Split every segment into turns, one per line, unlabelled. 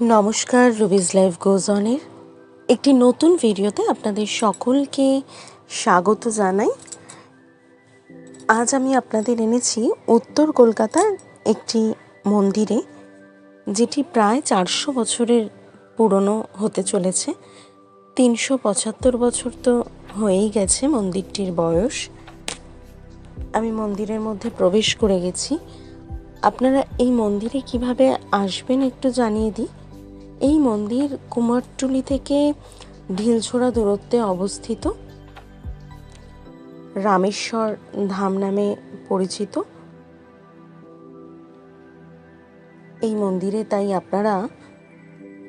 নমস্কার Ruby's live গোজনের একটি নতুন ভিডিওতে আপনাদের সকলকে স্বাগত জানাই। আজ আমি আপনাদের এনেছি উত্তর কলকাতার একটি মন্দিরে, যেটি প্রায় চারশো বছরের পুরনো হতে চলেছে। তিনশো পঁচাত্তর বছর তো হয়েই গেছে মন্দিরটির বয়স। আমি মন্দিরের মধ্যে প্রবেশ করে গেছি। আপনারা এই মন্দিরে কীভাবে আসবেন একটু জানিয়ে দিই। এই মন্দির কুমারটুলি থেকে ঢিলছোড়া দূরত্বে অবস্থিত। রামেশ্বর ধাম নামে পরিচিত। এই মন্দিরে তাই আপনারা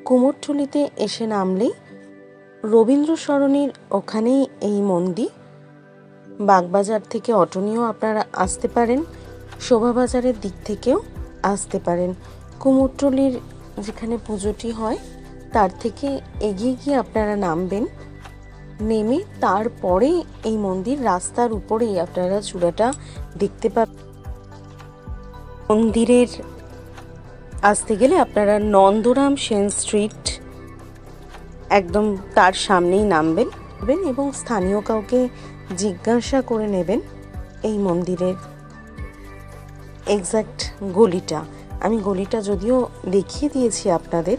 কুমোরটুলিতে এসে নামলেই রবীন্দ্র সরণির ওখানেই এই মন্দির। বাগবাজার থেকে অটো নিয়েও আপনারা আসতে পারেন, শোভাবাজারের দিক থেকেও আসতে পারেন। কুমোরটুলির যেখানে পুজোটি হয়, তার থেকে এগিয়ে গিয়ে আপনারা নামবেন। নেমে তারপরে এই মন্দির রাস্তার উপরেই আপনারা চূড়াটা দেখতে পাবেন। মন্দিরের আসতে গেলে আপনারা নন্দরাম সেন স্ট্রিট একদম তার সামনেই নামবেন এবং স্থানীয় কাউকে জিজ্ঞাসা করে নেবেন এই মন্দিরের এক্স্যাক্ট গলিটা। আমি গলিটা যদিও দেখিয়ে দিয়েছি আপনাদের।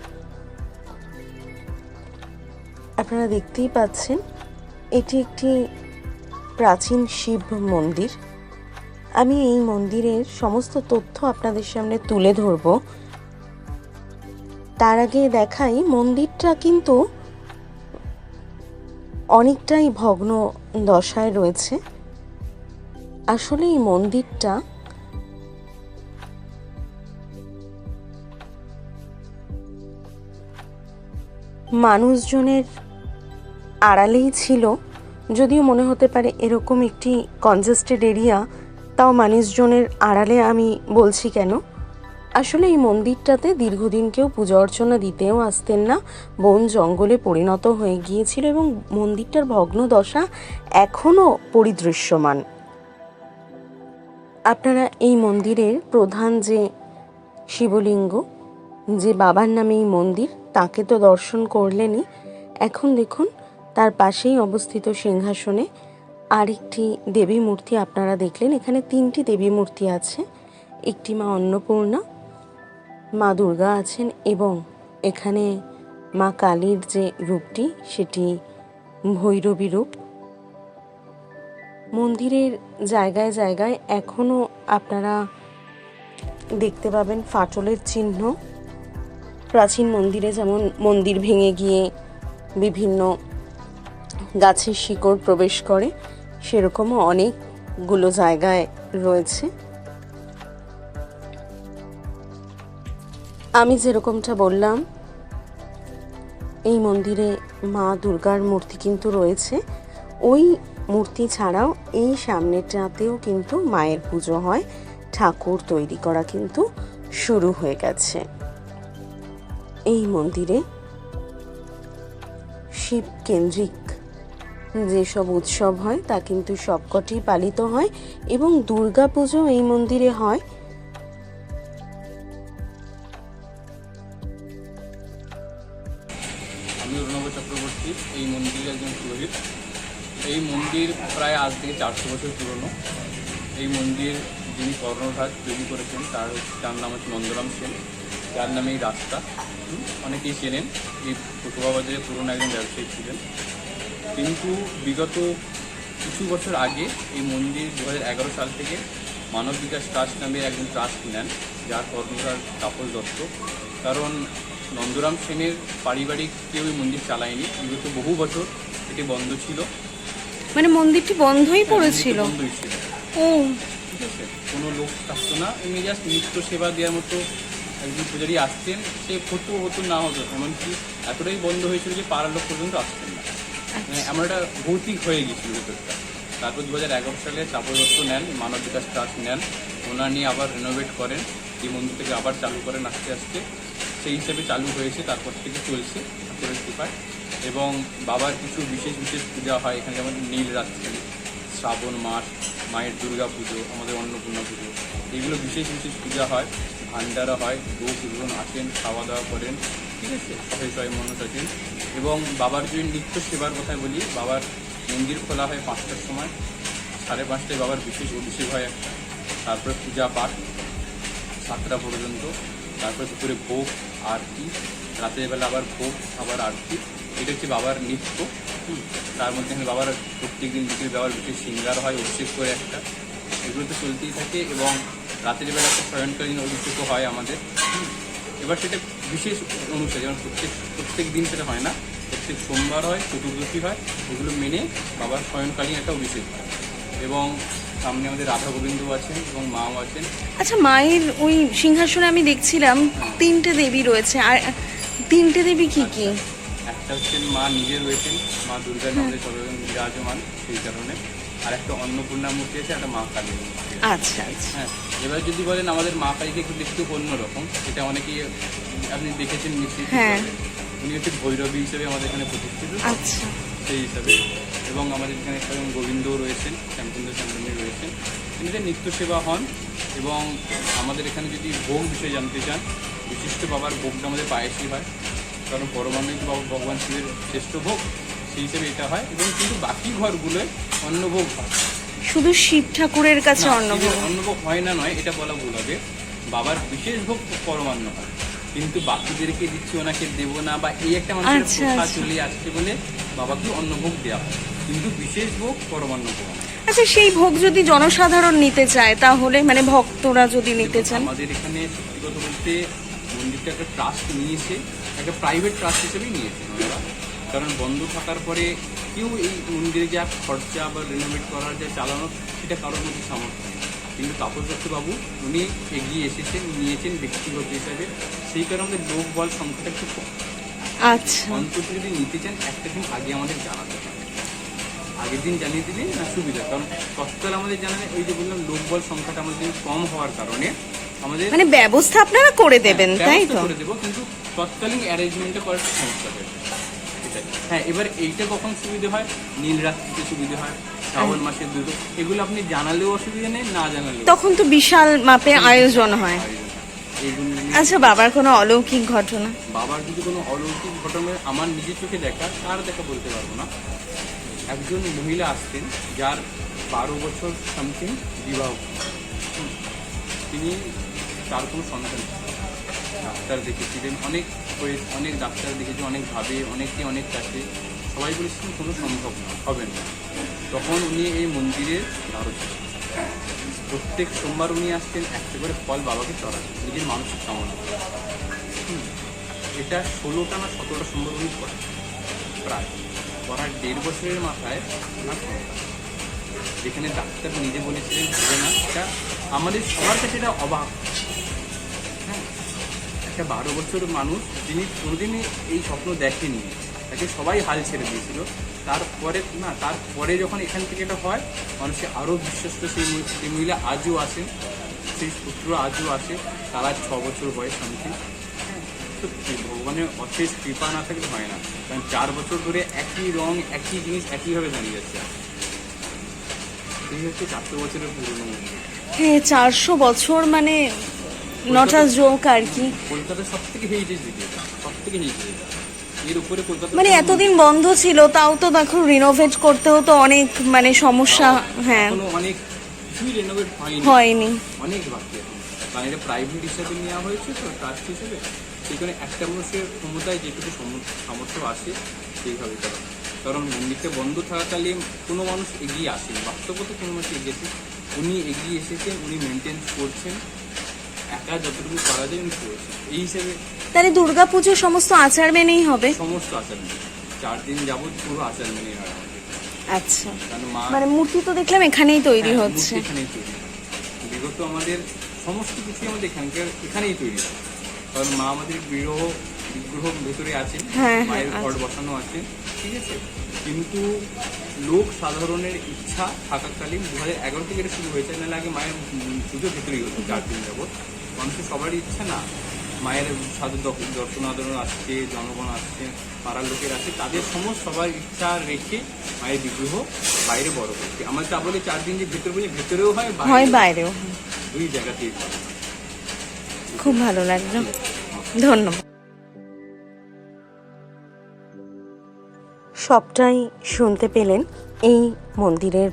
আপনারা দেখতেই পাচ্ছেন, এটি একটি প্রাচীন শিব মন্দির। আমি এই মন্দিরের সমস্ত তথ্য আপনাদের সামনে তুলে ধরব। তার আগে দেখাই, মন্দিরটা কিন্তু অনেকটাই ভগ্ন দশায় রয়েছে। আসলে এই মন্দিরটা মানুষজনের আড়ালেই ছিল, যদিও মনে হতে পারে এরকম একটি কনজেস্টেড এরিয়া তাও মানুষজনের আড়ালে আমি বলছি কেন? আসলে এই মন্দিরটাতে দীর্ঘদিন কেউ পূজা অর্চনা দিতেও আসতেন না, বন জঙ্গলে পরিণত হয়ে গিয়েছিল এবং মন্দিরটার ভগ্ন দশা এখনও পরিদৃশ্যমান। আপনারা এই মন্দিরের প্রধান যে শিবলিঙ্গ, যে বাবার নামে এই মন্দির তাকে তো দর্শন করলেনই। এখন দেখুন, তার পাশেই অবস্থিত সিংহাসনে আরেকটি দেবী মূর্তি আপনারা দেখলেন। এখানে তিনটি দেবী মূর্তি আছে, একটি মা অন্নপূর্ণা, মা দুর্গা আছেন এবং এখানে মা কালীর যে রূপটি, সেটি ভৈরবী রূপ। মন্দিরের জায়গায় জায়গায় এখনও আপনারা দেখতে পাবেন ফাটলের চিহ্ন। প্রাচীন মন্দিরে যেমন মন্দির ভেঙে গিয়ে বিভিন্ন গাছের শিকড় প্রবেশ করে, সেরকমও অনেকগুলো জায়গায় রয়েছে। আমি যেরকমটা বললাম, এই মন্দিরে মা দুর্গার মূর্তি কিন্তু রয়েছে। ওই মূর্তি ছাড়াও এই সামনেটাতেও কিন্তু মায়ের পুজো হয়। ঠাকুর তৈরি করা কিন্তু শুরু হয়ে গেছে। এই মন্দিরে শিব কেন্দ্রিক যেসব উৎসব হয়, তা কিন্তু সবকটি পালিত হয় এবং দুর্গা পুজো এই মন্দিরে হয়।
আমি অরুণব চক্রবর্তী, এই মন্দিরের একজন পুরোহিত। এই মন্দির প্রায় আজ থেকে চারশো বছর পুরনো। এই মন্দির যিনি কর্ণধার তৈরি করেছেন, তার তার নাম হচ্ছে নন্দরাম সেন। যার নামে এই রাস্তা। অনেকেই চেনেন এই কোটোবাবাজারে পুরনো একজন ব্যবসায়ী ছিলেন। কিন্তু বিগত কিছু বছর আগে এই মন্দির দু সাল থেকে মানব বিকাশ ট্রাস্ট নামে একজন ট্রাস্ট নেন যার কর্মকার তাপস দত্ত। কারণ নন্দরাম সেনের পারিবারিক কেউ এই মন্দির চালায়নি। বিগত বহু বছর এটি বন্ধ ছিল।
মানে মন্দিরটি বন্ধই পড়েছিল?
হ্যাঁ, বন্ধই ছিল।
ও।
ঠিক আছে। কোনো লোক থাকতো না। এমনি জাস্ট নিত্য সেবা দেওয়ার মতো একজন পূজারি আসতেন সে হতো হতো না হতো এমনকি এতটাই বন্ধ হয়েছিল যে পাড়ার লোক পর্যন্ত আসতেন না। মানে এমন একটা ভৌতিক হয়ে গেছিল ভেতরটা। তারপর দু হাজার এগারো সালে চাপদত্ত নেন মানব বিকাশ ট্রাস্ট নেন। ওনার নিয়ে আবার রেনোভেট করেন। এই মন্দিরটাকে আবার চালু করেন আস্তে আস্তে সেই হিসেবে চালু হয়েছে তারপর থেকে চলছে ঠাকুরের কৃপায়। এবং বাবার কিছু বিশেষ বিশেষ পূজা হয়। এখানে যেমন নীল রাত্রি শ্রাবণ মাস মায়ের দুর্গা পুজো আমাদের অন্নপূর্ণা পুজো। এগুলো বিশেষ বিশেষ পূজা হয়। ভান্ডারা হয় লোকজন আসেন খাওয়া দাওয়া করেন, ঠিক আছে? সবাই সবাই মানুষ আছেন এবং বাবার যদি নিত্য সেবার কথা বলি, বাবার মন্দির খোলা হয় পাঁচটার সময়, সাড়ে পাঁচটায় বাবার বিশেষ অভিষেক হয় একটা। তারপরে পূজা পাঠ, সাতটা পর্যন্ত। তারপরে দুপুরে ভোগ, আরতি, রাতের বেলা আবার ভোগ, আবার আরতি। এটা হচ্ছে বাবার নৃত্য। তার মধ্যে বাবার প্রত্যেক দিন বিকেল বাবার বিশেষ সিঙ্গার হয়, অভিষেক করে একটা। এগুলো তো চলতেই থাকে এবং রাতের বেলা একটা স্বয়ংকালীন অভিষেকও হয় আমাদের। এবার সেটা বিশেষ অনুষ্ঠান যেমন প্রত্যেক প্রত্যেক দিন সেটা হয় না। প্রত্যেক সোমবার হয় চতুর্দশী হয় এগুলো মেনে বাবার স্বয়ংকালীন একটা অভিষেক হয়। এবং সামনে আমাদের রাধা গোবিন্দ আছেন এবং মাও আছেন।
আচ্ছা মায়ের ওই সিংহাসনে আমি দেখছিলাম তিনটে দেবী রয়েছে। আর তিনটে দেবী কি কি?
একটা হচ্ছেন মা নিজে রয়েছেন মা দুর্গা আমাদের সর্বজন বিরাজমান সেই কারণে। আর একটা অন্নপূর্ণা মূর্তি আছে একটা মা কালী মূর্তি
আচ্ছা আচ্ছা।
হ্যাঁ এবার যদি বলেন আমাদের মা কালীকে একটু দেখতে অন্যরকম এটা অনেকেই আপনি দেখেছেন নিশ্চয়ই
হ্যাঁ।
উনি হচ্ছে ভৈরবী হিসেবে আমাদের এখানে প্রতিষ্ঠিত।
আচ্ছা।
সেই হিসাবে। এবং আমাদের এখানে স্বয়ং গোবিন্দও রয়েছেন শ্যামচন্দ্র শ্যামচন্দ্রী রয়েছেন। তিনি যে নিত্য সেবা হন এবং আমাদের এখানে যদি ভোগ বিষয়ে জানতে চান বিশিষ্ট বাবার ভোগটা আমাদের পায়েসই হয়। কারণ পরমাণবিক বাবা ভগবান শিবের শ্রেষ্ঠ ভোগ। সেই হিসেবে এটা হয় এবং কিন্তু বাকি ঘরগুলোয় অন্নভোগ হয়।
শুধু শিব ঠাকুরের কাছে অন্নভোগ?
অন্নভোগ হয় না নয় এটা বলা ভুল হবে। বাবার বিশেষ ভোগ পরমান্ন হয়। কিন্তু বাকিদেরকে দিচ্ছি ওনাকে দেবো না বা এই একটা মানুষের
আচ্ছা, আচ্ছা।
চলে আসছে বলে বাবাকে অন্নভোগ দেওয়া হয়। কিন্তু বিশেষ ভোগ পরমান্ন ভোগ হয়।
আচ্ছা সেই ভোগ যদি জনসাধারণ নিতে চায় তাহলে মানে ভক্তরা যদি নিতে চান?
আমাদের এখানে সত্যি কথা বলতে মন্দিরটা একটা ট্রাস্ট নিয়েছে একটা প্রাইভেট ট্রাস্ট হিসেবেই নিয়েছে। ওনারা কারণ বন্ধ থাকার পরে কেউ এই মন্দিরে যা খরচা বা রেনোভেট করার যা চালানো সেটা কারোর মধ্যে সামর্থ্য নেই। কিন্তু তাপস বাবু উনি এগিয়ে এসেছেন নিয়েছেন ব্যক্তিগত হিসাবে। সেই কারণে লোক বল সংখ্যাটা একটু কম।
আচ্ছা।
অন্তত যদি নিতে চান একটা দিন আগে আমাদের জানাতে হবে আগের দিন জানিয়ে দিলে না সুবিধা কারণ তৎকাল আমাদের জানালে ওই যে বললাম লোকবল সংখ্যাটা আমাদের কম হওয়ার কারণে আমাদের
মানে ব্যবস্থা আপনারা করে দেবেন
হ্যাঁ,
তাই তো?
করে দেবো কিন্তু তৎকালীন অ্যারেঞ্জমেন্টটা করার সমস্যা হয়েছে। সেটাই। হ্যাঁ এবার এইটা কখন সুবিধে হয়? নীল রাত্রিতে সুবিধে হয় শ্রাবণ মাসের দুটো। এগুলো আপনি জানালেও অসুবিধা নেই না জানালেও
তখন তো বিশাল মাপে আয়োজন হয়। আচ্ছা বাবার কোনো অলৌকিক ঘটনা?
বাবার যদি কোনো অলৌকিক ঘটনা আমার নিজের চোখে দেখা তার দেখা বলতে পারব না। একজন মহিলা আসতেন যার বারো বছর সামথিং বিবাহ তিনি তার কোনো সন্তান ডাক্তার দেখেছিলেন অনেক হয়ে, অনেক ডাক্তার দেখেছি অনেকভাবে অনেকে অনেক কাছে। সবাই বলেছিলেন কোনো সম্ভব হবে না। তখন উনি এই মন্দিরের দ্বারস্থ প্রত্যেক সোমবার উনি আসতেন, একটা করে ফল বাবাকে চড়াতেন, নিজের মানসিক কামনা। এটা ষোলোটা না সতেরোটা সোমবার উনি করেন। প্রায়, করার দেড় বছরের মাথায় ওনার যেখানে ডাক্তার নিজে বলেছিলেন হবে না এটা আমাদের সবার কাছে এটা অবাক। একটা বারো বছর মানুষ যিনি কোনোদিনই এই স্বপ্ন দেখেনি, তাকে সবাই হাল ছেড়ে দিয়েছিল। তারপরে, না, তারপরে যখন এখান থেকে এটা হয় মানুষকে আরও বিশ্বস্ত সেই সেই মহিলা আজও আসেন সেই পুত্র আজও আসে তারা ছ বছর বয়স শান্তি সত্যি ভগবানের অশেষ কৃপা না থাকলে হয় না, কারণ চার বছর ধরে একই রং, একই জিনিস, একইভাবে দাঁড়িয়ে যাচ্ছে এই হচ্ছে চারশো বছরের পুরনো মন্দির
হ্যাঁ চারশো বছর মানে নটা যোগ আর কি।
কলকাতার সব থেকে হেরিটেজ দিকে সব থেকে হেরিটেজ
মানে এতদিন বন্ধ ছিল তাও তো দেখো রিনোভেট করতেও তো অনেক মানে সমস্যা হ্যাঁ।
অনেক রেনোভেট হয়নি। অনেক বাকি কারণ এটা প্রাইভেট হিসাবে নেওয়া হয়েছে তো ট্রাস্ট হিসেবে। সেখানে একটা মানুষের ক্ষমতায় যেটুকু সম- সামর্থ্য আসে সেইভাবে করা। কারণ মন্দিরটা বন্ধ থাকাকালীন কোনো মানুষ এগিয়ে আসেনি। বাস্তবত কোনো মানুষ এগিয়েছে। উনি এগিয়ে এসেছেন উনি মেনটেন করছেন। একা যতটুকু করা যায় উনি করেছেন এই হিসেবে
তাহলে দুর্গাপুজোর সমস্ত আচার মেনেই হবে?
সমস্ত আচার মেনে। চার দিন যাবত পুরো আচার মেনে হয়
আচ্ছা।
কারণ মা
মানে মূর্তি তো দেখলাম এখানেই তৈরি
হ্যাঁ,
হচ্ছে।
এখানেই তৈরি। বিগত আমাদের সমস্ত কিছুই আমাদের এখানকার এখানেই তৈরি হয় কারণ মা আমাদের বিগ্রহ বিগ্রহ ভেতরে আছেন
হ্যাঁ, হ্যাঁ,
মায়ের ঘর
আছে।
বসানো আছে ঠিক আছে? কিন্তু লোক সাধারণের ইচ্ছা থাকাকালীন দু হাজার এগারো থেকে এটা শুরু হয়েছে নাহলে আগে মায়ের উম পুজো ভেতরেই হতো চার দিন যাবত মানুষের সবারই ইচ্ছে না। মায়ের সাধু দর্শন আদরণ আসছে জনগণ আসছে পাড়ার লোকের আছে তাদের সমস্ত সবার ইচ্ছা রেখে মায়ের বিগ্রহ বাইরে বড় করছে। আমার তা বলে চার দিন যে ভেতরে বলে ভেতরেও হয়
হয় বাইরেও।
দুই জায়গাতেই
খুব ভালো লাগল। ধন্যবাদ।
সবটাই শুনতে পেলেন এই মন্দিরের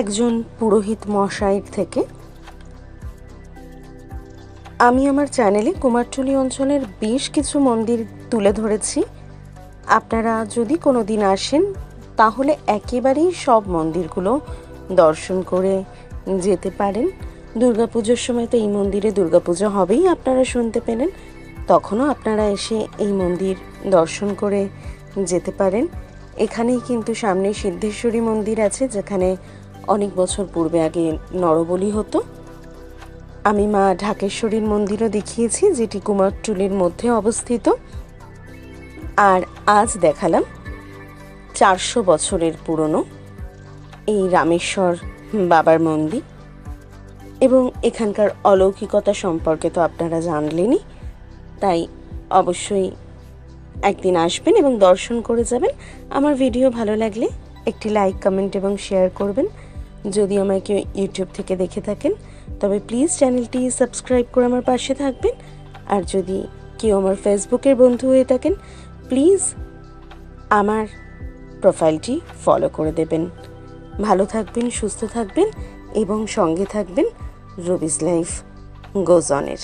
একজন পুরোহিত মশাইয়ের থেকে। আমি আমার চ্যানেলে কুমারটুলি অঞ্চলের বেশ কিছু মন্দির তুলে ধরেছি। আপনারা যদি কোনো দিন আসেন, তাহলে একেবারেই সব মন্দিরগুলো দর্শন করে যেতে পারেন। দুর্গাপুজোর সময় তো এই মন্দিরে দুর্গাপুজো হবেই, আপনারা শুনতে পেলেন। তখনও আপনারা এসে এই মন্দির দর্শন করে যেতে পারেন। এখানেই কিন্তু সামনে সিদ্ধেশ্বরী মন্দির আছে, যেখানে অনেক বছর পূর্বে আগে নরবলি হতো। আমি মা ঢাকেশ্বরীর মন্দিরও দেখিয়েছি, যেটি কুমারটুলির মধ্যে অবস্থিত। আর আজ দেখালাম চারশো বছরের পুরনো এই রামেশ্বর বাবার মন্দির। এবং এখানকার অলৌকিকতা সম্পর্কে তো আপনারা জানলেনই, তাই অবশ্যই একদিন আসবেন এবং দর্শন করে যাবেন। আমার ভিডিও ভালো লাগলে একটি লাইক, কমেন্ট এবং শেয়ার করবেন। যদি আমায় কেউ ইউটিউব থেকে দেখে থাকেন তবে প্লিজ চ্যানেলটি সাবস্ক্রাইব করে আমার পাশে থাকবেন। আর যদি কেউ আমার ফেসবুকের বন্ধু হয়ে থাকেন প্লিজ আমার প্রোফাইলটি ফলো করে দেবেন। ভালো থাকবেন, সুস্থ থাকবেন এবং সঙ্গে থাকবেন রবিস লাইফ গোজ অনের